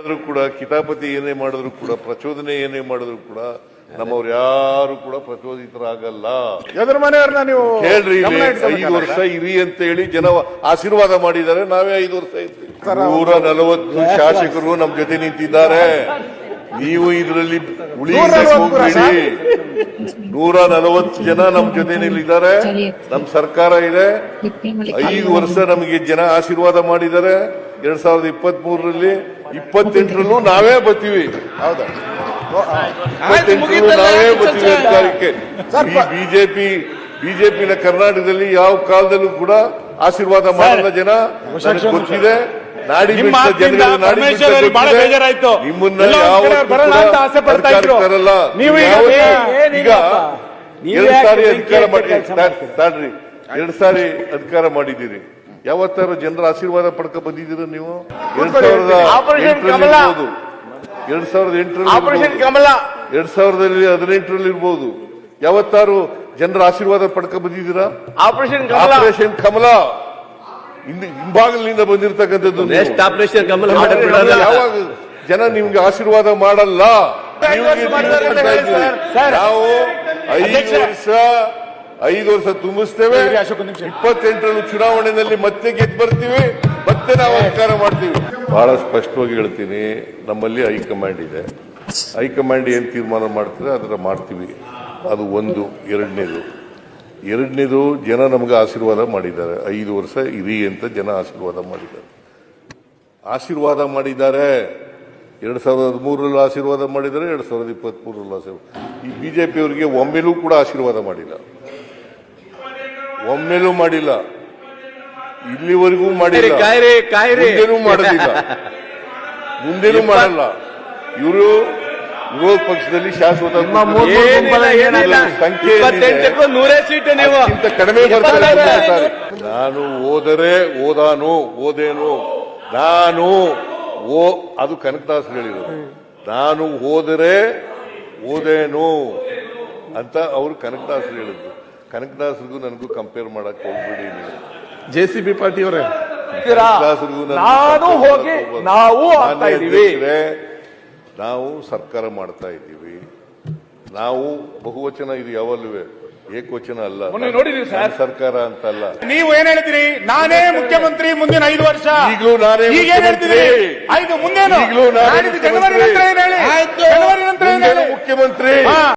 ಮಾಡಿದ್ರು ಕೂಡ ಕಿತಾಪತಿ ಏನೇ ಮಾಡಿದ್ರು ಕೂಡ ಪ್ರಚೋದನೆ ಏನೇ ಮಾಡಿದ್ರು ಕೂಡ ನಮ್ಮವ್ರು ಯಾರು ಕೂಡ ಪ್ರಚೋದಿತರಾಗಲ್ಲ. ಎದುರು ಮನೆಯವ್ರನ್ನ ನೀವು ಹೇಳ್ರಿ ಇಲ್ಲಿ ಐದು ವರ್ಷ ಇರಿ ಅಂತ ಹೇಳಿ ಜನ ಆಶೀರ್ವಾದ ಮಾಡಿದ್ದಾರೆ. ನಾವೇ ಐದು ವರ್ಷ ಇರ್ತೀವಿ. ನೂರ ನಲವತ್ತು ಶಾಸಕರು ನಮ್ ಜೊತೆ ನಿಂತಿದ್ದಾರೆ. ನೀವು ಇದರಲ್ಲಿ ಹೋಗ್ಬೇಡಿ ನೂರ ನಲವತ್ತು ಜನ ನಮ್ ಜೊತೆ ನಿಲ್ಲಿದ್ದಾರೆ. ನಮ್ ಸರ್ಕಾರ ಇದೆ. ಐದು ವರ್ಷ ನಮಗೆ ಜನ ಆಶೀರ್ವಾದ ಮಾಡಿದ್ದಾರೆ. ಎರಡ್ ಸಾವಿರದ ಇಪ್ಪತ್ತ್ ಮೂರರಲ್ಲಿ ಇಪ್ಪತ್ತೆಂಟರಲ್ಲೂ ನಾವೇ ಬರ್ತೀವಿ. ಹೌದಾ? ಇಪ್ಪತ್ತೆಂಟರಲ್ಲೂ ನಾವೇ ಬರ್ತೀವಿ ಅಧಿಕಾರಕ್ಕೆ ಬಿಜೆಪಿ ಬಿಜೆಪಿನ ಕರ್ನಾಟಕದಲ್ಲಿ ಯಾವ ಕಾಲದಲ್ಲೂ ಕೂಡ ಆಶೀರ್ವಾದ ಮಾಡಿದ ಜನ. ಗೊತ್ತಿದೆ ನಾಡಿ. ಬೇಜಾರಾಯ್ತು. ನಿಮ್ಮನ್ನ ತರಲ್ಲ. ಈಗ ಎರಡು ಸಾರಿ ಅಧಿಕಾರ ಮಾಡಿ ಎರಡ್ ಎರಡು ಸಾರಿ ಅಧಿಕಾರ ಮಾಡಿದ್ದೀರಿ. ಯಾವತ್ತಾರು ಜನರ ಆಶೀರ್ವಾದ ಪಡ್ಕ ಬಂದಿದ್ದೀರ ನೀವು? ಎರಡ್ ಸಾವಿರದ ಆಪರೇಷನ್ ಎಂಟರಲ್ಲಿ ಕಮಲ. ಇರ್ಬೋದು. ಎರಡ್ ಸಾವಿರದ ಎಂಟರಲ್ಲಿ ಆಪರೇಷನ್ ಇರ್ಬೋದು. ಕಮಲ ಎರಡ್ ಸಾವಿರದಲ್ಲಿ ಹದಿನೆಂಟರಲ್ಲಿ ಇರ್ಬೋದು. ಯಾವತ್ತಾರು ಜನರ ಆಶೀರ್ವಾದ ಪಡ್ಕ ಬಂದಿದ್ದೀರಾ? ಆಪರೇಷನ್ ಕಮಲ ಆಪರೇಷನ್ ಕಮಲ ಹಿಂದೆ ಹಿಂಭಾಗಲಿನಿಂದ ಬಂದಿರತಕ್ಕಂಥದ್ದು ಆಪರೇಷನ್ ಕಮಲ ಯಾವಾಗ ಜನ ನಿಮ್ಗೆ ಆಶೀರ್ವಾದ ಮಾಡಲ್ಲ? ನೀವು ಐದು ಅಧ್ಯಕ್ಷ. ವರ್ಷ ಐದು ವರ್ಷ ತುಂಬಿಸ್ತೇವೆ. ಇಪ್ಪತ್ತೆಂಟರಲ್ಲಿ ಚುನಾವಣೆಯಲ್ಲಿ ಮತ್ತೆ ಗೆದ್ದು ಬರ್ತೀವಿ ಮತ್ತೆ ನಾವು ಅಧಿಕಾರ ಮಾಡ್ತೀವಿ. ಬಹಳ ಸ್ಪಷ್ಟವಾಗಿ ಹೇಳ್ತೀನಿ ನಮ್ಮಲ್ಲಿ ಹೈಕಮಾಂಡ್ ಇದೆ. ಹೈಕಮಾಂಡ್ ಏನು ತೀರ್ಮಾನ ಮಾಡ್ತಾರೆ ಅದರ ಮಾಡ್ತೀವಿ. ಅದು ಒಂದು. ಎರಡನೇದು. ಎರಡನೇದು ಜನ ನಮಗೆ ಆಶೀರ್ವಾದ ಮಾಡಿದ್ದಾರೆ. ಐದು ವರ್ಷ ಇರಿ ಅಂತ ಜನ ಆಶೀರ್ವಾದ ಮಾಡಿದ್ದಾರೆ. ಆಶೀರ್ವಾದ ಮಾಡಿದ್ದಾರೆ. ಎರಡು ಸಾವಿರದ ಹದಿಮೂರರಲ್ಲೂ ಆಶೀರ್ವಾದ ಮಾಡಿದ್ದಾರೆ ಎರಡು ಸಾವಿರದ ಇಪ್ಪತ್ತ್ ಮೂರರಲ್ಲೂ ಆಶೀರ್ವಾದ ಈ ಜೆ ಅವರಿಗೆ ಒಮ್ಮೆಲೂ ಕೂಡ ಆಶೀರ್ವಾದ ಮಾಡಿಲ್ಲ. ಒಮ್ಮೆಲೂ ಮಾಡಿಲ್ಲ. ಇಲ್ಲಿವರೆಗೂ ಮಾಡಿಲ್ಲ. ಮಾಡಲಿಲ್ಲ ಕಾಯ್ರಿ ಮುಂದೆನೂ ಮಾಡೋದಿಲ್ಲ. ಮುಂದೆನೂ ಮಾಡಲ್ಲ. ಇವರು ವಿರೋಧ ಪಕ್ಷದಲ್ಲಿ ಶಾಶ್ವತ ಸಂಖ್ಯೆ ನೂರೇ ಸೀಟು ನೀವು. ಕಡಿಮೆ ಬರ್ತಾರೆ ಇಪ್ಪತ್ತೈದು. ಮುಂದೆ ಸಾರಿ. ನಾನು ಓದರೆ ಓದಾನು ಓದೇನು. ನಾನು ಓ ಅದು ಕನಕದಾಸ್ ಹೇಳಿದರು ನಾನು ಓದರೆ ಓದೇನು ಅಂತ ಅವರು ಕನಕದಾಸ್ ಹೇಳಿದ್ರು. ಕನಕದಾಸರಿಗೂ ನನಗೂ ಕಂಪೇರ್ ಮಾಡಕ್ ಹೋಗ್ಬಿಡಿ ನೀವು ಜೆ ಸಿ ಬಿ ಪಾರ್ಟಿ ಅವರೇ ಕನಕದಾಸರಿಗೂ ನನಗೂ ನಾನು compare ಹೋಗಿ ಹೋಗ್ಬಾರ್ದು. ನಾವು ಆಗ್ತಾ ಮಾನ್ಯ ಇದೀವಿ. ಅಧ್ಯಕ್ಷರೇ, ನಾವು ಸರ್ಕಾರ ಮಾಡ್ತಾ ಇದ್ದೀವಿ. ನಾವು ಬಹುವಚನ ಇದು ಯಾವಲ್ಲೂ ಏಕವಚನ ಅಲ್ಲ. ಮೊನ್ನೆ ನೋಡಿದೀವಿ ಸರ್. ನನ್ನ ಸರ್ಕಾರ ಅಂತಲ್ಲ ನೀವು ಏನ್ ಹೇಳ್ತೀರಿ? ನಾನೇ ಮುಖ್ಯಮಂತ್ರಿ ಮುಂದಿನ ಐದು ವರ್ಷ. ಈಗಲೂ ನಾನೇ ಈಗ ಏನ್ ಹೇಳ್ತೀರಿ? ಮುಖ್ಯಮಂತ್ರಿ. ಆಯ್ತು ಮುಂದೇನು? ಈಗಲೂ ನಾನೇ ನಾಡಿದ್ದು ಜನವರಿ ನಂತರ ಏನ್ ಹೇಳಿ? ಆಯ್ತು. ಜನವರಿ ನಂತರ ಏನ್ ಮುಂದೇನು ಹೇಳಿ ಮುಖ್ಯಮಂತ್ರಿ. ಹಾ.